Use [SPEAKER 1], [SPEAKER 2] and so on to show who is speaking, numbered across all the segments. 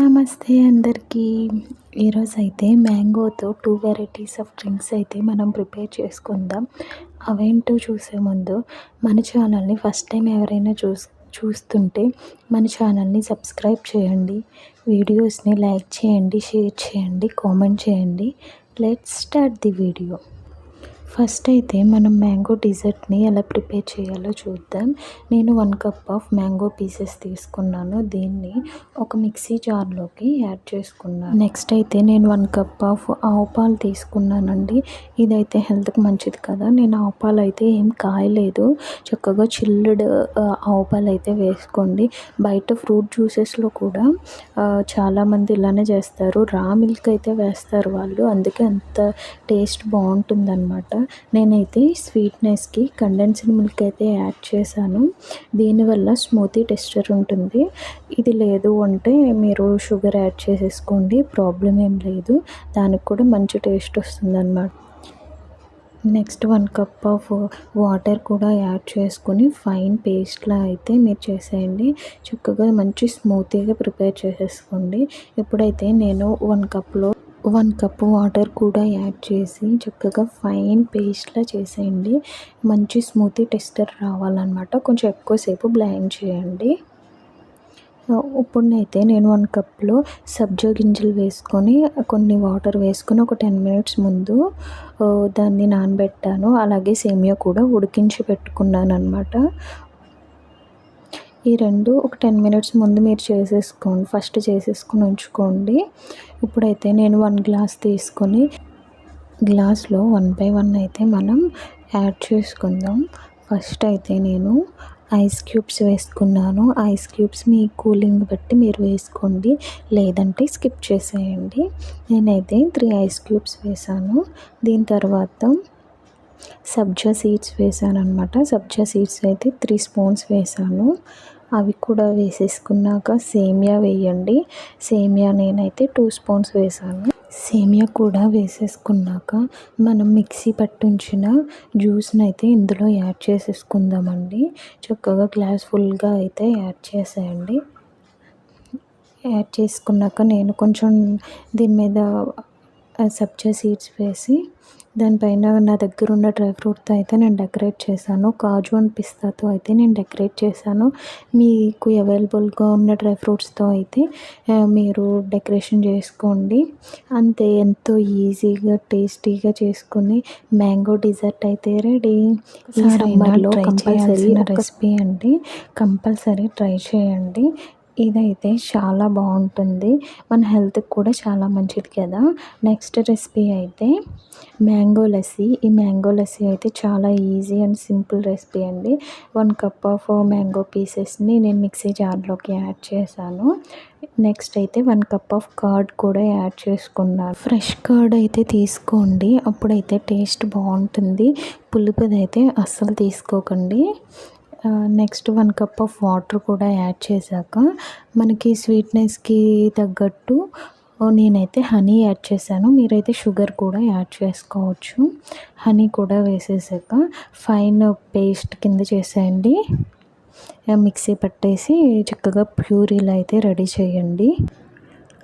[SPEAKER 1] నమస్తే అందరికీ. ఈరోజు అయితే మ్యాంగోతో టూ వెరైటీస్ ఆఫ్ డ్రింక్స్ అయితే మనం ప్రిపేర్ చేసుకుందాం. అవేంటో చూసే ముందు మన ఛానల్ని ఫస్ట్ టైం ఎవరైనా చూస్ చూస్తుంటే మన ఛానల్ని సబ్స్క్రైబ్ చేయండి. వీడియోస్ని లైక్ చేయండి షేర్ చేయండి కామెంట్ చేయండి. Let's start the video. First అయితే మనం మ్యాంగో డిజర్ట్ని ఎలా ప్రిపేర్ చేయాలో చూద్దాం. నేను one cup of mango pieces తీసుకున్నాను. దీన్ని ఒక మిక్సీ జార్లోకి యాడ్ చేసుకున్నాను. నెక్స్ట్ అయితే నేను వన్ కప్ ఆఫ్ ఆవు పాలు తీసుకున్నానండి. ఇదైతే హెల్త్కి మంచిది కదా. నేను ఆవు పాలు అయితే ఏం కాయలేదు. చక్కగా చిల్లుడ్ ఆవు పాలు అయితే వేసుకోండి. బయట ఫ్రూట్ జ్యూసెస్లో కూడా చాలామంది ఇలానే చేస్తారు. రా మిల్క్ అయితే వేస్తారు వాళ్ళు. అందుకే అంత టేస్ట్ బాగుంటుందన్నమాట. నేనైతే స్వీట్నెస్కి కండెన్స్డ్ మిల్క్ అయితే యాడ్ చేశాను. దీనివల్ల స్మూతీ టెక్స్చర్ ఉంటుంది. ఇది లేదు అంటే మీరు షుగర్ యాడ్ చేసేసుకోండి. ప్రాబ్లం ఏం లేదు. దానికి కూడా మంచి టేస్ట్ వస్తుందన్నమాట. Next one cup of water కూడా యాడ్ చేసుకొని ఫైన్ పేస్ట్లా అయితే మీరు చేసేయండి. చక్కగా మంచి స్మూతీగా ప్రిపేర్ చేసేసుకోండి. ఇప్పుడైతే నేను వన్ కప్లో వన్ కప్ వాటర్ కూడా యాడ్ చేసి చక్కగా ఫైన్ పేస్ట్లా చేసేయండి. మంచి స్మూతీ టెక్స్చర్ రావాలన్నమాట. కొంచెం ఎక్కువసేపు బ్లైండ్ చేయండి. ఇప్పుడునైతే నేను వన్ కప్లో సబ్జా గింజలు వేసుకొని కొన్ని వాటర్ వేసుకొని ఒక టెన్ మినిట్స్ ముందు దాన్ని నానబెట్టాను. అలాగే సేమియా కూడా ఉడికించి పెట్టుకున్నాను అనమాట ఈ రెండు ఒక టెన్ మినిట్స్ ముందు మీరు చేసేసుకోండి. ఫస్ట్ చేసేసుకొని ఉంచుకోండి. ఇప్పుడైతే నేను వన్ గ్లాస్ తీసుకొని గ్లాస్లో వన్ బై వన్ అయితే మనం యాడ్ చేసుకుందాం. ఫస్ట్ అయితే నేను ఐస్ క్యూబ్స్ వేసుకున్నాను. ఐస్ క్యూబ్స్ మీ కూలింగ్ బట్టి మీరు వేసుకోండి. లేదంటే స్కిప్ చేసేయండి. నేనైతే త్రీ ఐస్ క్యూబ్స్ వేసాను. దీని తర్వాత సబ్జా సీడ్స్ వేసాను అనమాట సబ్జా సీడ్స్ అయితే త్రీ స్పూన్స్ వేసాను. అవి కూడా వేసేసుకున్నాక సేమియా వేయండి. సేమియా నేనైతే టూ స్పూన్స్ వేసాను. సేమియా కూడా వేసేసుకున్నాక మనం మిక్సీ పట్టించిన జ్యూస్ని అయితే ఇందులో యాడ్ చేసేసుకుందామండి. చక్కగా గ్లాస్ ఫుల్గా అయితే యాడ్ చేసేయండి. యాడ్ చేసుకున్నాక నేను కొంచెం దీని మీద సబ్జా సీడ్స్ వేసి దానిపైన నా దగ్గర ఉన్న డ్రై ఫ్రూట్తో అయితే నేను డెకరేట్ చేశాను. కాజు అండ్ పిస్తాతో అయితే నేను డెకరేట్ చేశాను. మీకు అవైలబుల్గా ఉన్న డ్రై ఫ్రూట్స్తో అయితే మీరు డెకరేషన్ చేసుకోండి. అంతే ఎంతో ఈజీగా టేస్టీగా చేసుకుని మ్యాంగో డిజర్ట్ అయితే రెడీ. ఈ సమ్మర్లో కంపల్సరీ రెసిపీ అండి. కంపల్సరీ ట్రై చేయండి. ఇదైతే చాలా బాగుంటుంది. మన హెల్త్కి కూడా చాలా మంచిది కదా. నెక్స్ట్ రెసిపీ అయితే మ్యాంగో లస్సీ. ఈ మ్యాంగో లస్సీ అయితే చాలా ఈజీ అండ్ సింపుల్ రెసిపీ అండి. వన్ కప్ ఆఫ్ మ్యాంగో పీసెస్ని నేను మిక్సీ జార్లోకి యాడ్ చేశాను. నెక్స్ట్ అయితే వన్ కప్ ఆఫ్ కర్డ్ కూడా యాడ్ చేసుకున్నాను. ఫ్రెష్ కర్డ్ అయితే తీసుకోండి. అప్పుడైతే టేస్ట్ బాగుంటుంది. పులుపుదైతే అస్సలు తీసుకోకండి. Next one cup of water కూడా యాడ్ చేశాక మనకి స్వీట్నెస్కి తగ్గట్టు నేనైతే హనీ యాడ్ చేశాను. మీరైతే షుగర్ కూడా యాడ్ చేసుకోవచ్చు. హనీ కూడా వేసేసాక ఫైన్ పేస్ట్ కింద చేసేయండి. మిక్సీ పట్టేసి చక్కగా ప్యూరీలో అయితే రెడీ చేయండి.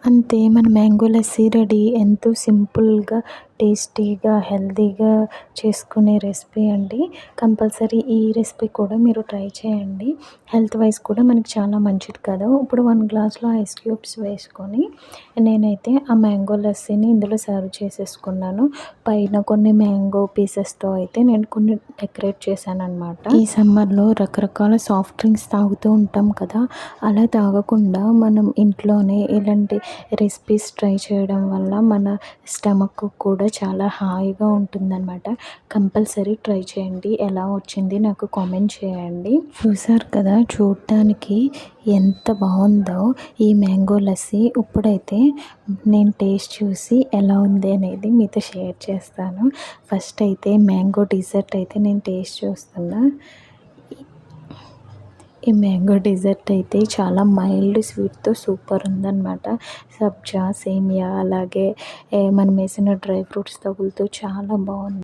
[SPEAKER 1] అంతే మన మ్యాంగో లస్సీ రెడీ. ఎంతో సింపుల్గా టేస్టీగా హెల్తీగా చేసుకునే రెసిపీ అండి. కంపల్సరీ ఈ రెసిపీ కూడా మీరు ట్రై చేయండి. హెల్త్ వైజ్ కూడా మనకి చాలా మంచిది కదా. ఇప్పుడు వన్ గ్లాస్లో ఐస్ క్యూబ్స్ వేసుకొని నేనైతే ఆ మ్యాంగో లస్సీని ఇందులో సర్వ్ చేసేసుకున్నాను. పైన కొన్ని మ్యాంగో పీసెస్తో అయితే నేను కొన్ని డెకరేట్ చేశాను అనమాట ఈ సమ్మర్లో రకరకాల సాఫ్ట్ డ్రింక్స్ తాగుతూ ఉంటాం కదా. అలా తాగకుండా మనం ఇంట్లోనే ఇలాంటి రెసిపీస్ ట్రై చేయడం వల్ల మన స్టమక్ కూడా కూడా చాలా హాయిగా ఉంటుందన్నమాట. కంపల్సరీ ట్రై చేయండి. ఎలా వచ్చింది నాకు కామెంట్ చేయండి. చూసారు కదా చూడటానికి ఎంత బాగుందో ఈ మ్యాంగో లస్సీ. ఇప్పుడైతే నేను టేస్ట్ చూసి ఎలా ఉంది అనేది మీతో షేర్ చేస్తాను. ఫస్ట్ అయితే మ్యాంగో డిజర్ట్ అయితే నేను టేస్ట్ చూస్తున్నా. ఈ మ్యాంగో డెజర్ట్ అయితే చాలా మైల్డ్ స్వీట్తో సూపర్ ఉందన్నమాట. సబ్జా సేమియా అలాగే మనం వేసిన డ్రై ఫ్రూట్స్ తగులుతూ చాలా బాగుంది.